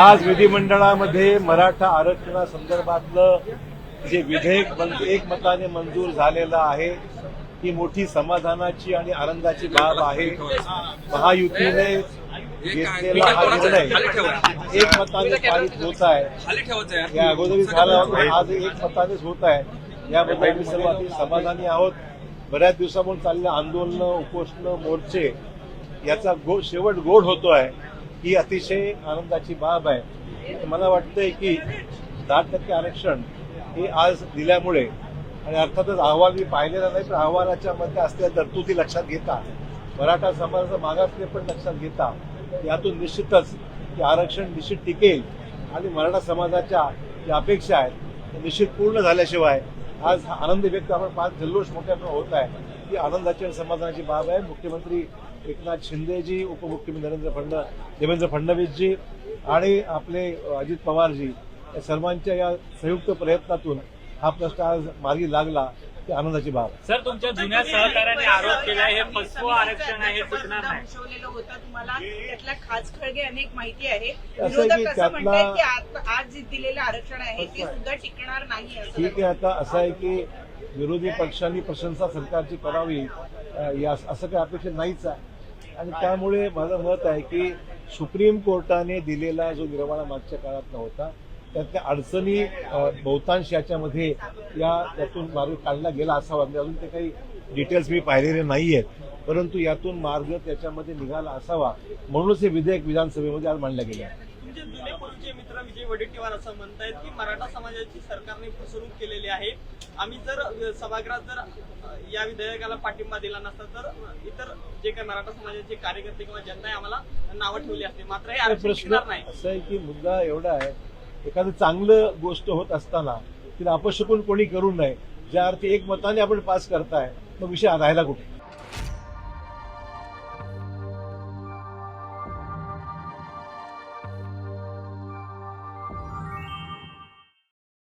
आज विधिमंडळामध्ये मराठा आरक्षणासंदर्भातलं जे विधेयक एकमताने मंजूर झालेलं आहे ही मोठी समाधानाची आणि आनंदाची बाब आहे. महायुतीने घेतलेला हा निर्णय एकमताने पारित होत आहे. या अगोदरही झालं होतं, आज एकमतानेच होत आहे. याबद्दल आम्ही सर्व अति समाधानी आहोत. बऱ्याच दिवसापासून चाललेलं आंदोलनं उपोषणं मोर्चे याचा गो शेवट गोड होतो आहे ही अतिशय आनंदाची बाब आहे. मला वाटतंय की दहा टक्के आरक्षण हे आज दिल्यामुळे आणि अर्थातच अहवाल मी पाहिलेला नाही पण अहवालाच्या मध्ये असलेल्या तरतुदी लक्षात घेता मराठा समाजाचं मागासले पण लक्षात घेता यातून निश्चितच की आरक्षण निश्चित टिकेल आणि मराठा समाजाच्या ज्या अपेक्षा आहेत त्या निश्चित पूर्ण झाल्याशिवाय आज हा आनंद व्यक्त आपण पाच जल्लोष मोठ्या होत आहे. ही आनंदाची आणि समाधानाची बाब आहे. मुख्यमंत्री एकनाथ शिंदेजी उपमुख्यमंत्री नरेंद्र फडणवीस देवेंद्र फडणवीसजी आणि आपले अजित पवारजी या सर्वांच्या या संयुक्त प्रयत्नातून हा प्रश्न आज मार्गी लागला. ही आनंदाची बाब सर तुमच्या जुन्या सहकार्याने आरोप केला हे फसवं आरक्षण आहे हे नाही घोषवलेलं होतं. तुम्हाला त्यातल्या खास खळगे अनेक माहिती आहे. विरोधक की असं त्यातला- म्हणतात की आज- दिलेलं आरक्षण आहे ते सुद्धा टिकणार नाही असं ठीक आहे आता असं आहे की विरोधी पक्षांनी प्रशंसा सरकारची करावी या असं काही अपेक्षा नाहीच आहे. आणि त्यामुळे माझं मत आहे की सुप्रीम कोर्टाने दिलेला जो निर्वाळा मागच्या काळात नव्हता त्यातल्या अडचणी बहुतांश याच्यामध्ये या त्यातून मार्ग काढला गेला असावा म्हणजे अजून ते काही डिटेल्स मी पाहिलेले नाही आहेत परंतु यातून मार्ग त्याच्यामध्ये निघाला असावा म्हणूनच हे विधेयक विधानसभेमध्ये आज मांडलं गेलं आहे. तुमचे मित्र विजय वडेट्टीवार असं म्हणतायत की मराठा समाजाची सरकारने फसवणूक केलेली आहे. आम्ही जर सभागृहात जर या विधेयकाला पाठिंबा दिला नसता तर इतर जे काही मराठा समाजाचे कार्यकर्ते किंवा जनता आहे आम्हाला नावं ठेवली असते मात्र हे प्रश्न नाही असं आहे की मुद्दा एवढा आहे एखादं चांगलं गोष्ट होत असताना तिला अपशकून कोणी करू नये. ज्या अर्थी एक मताने आपण पास करताय तो विषय राहायला कुठे?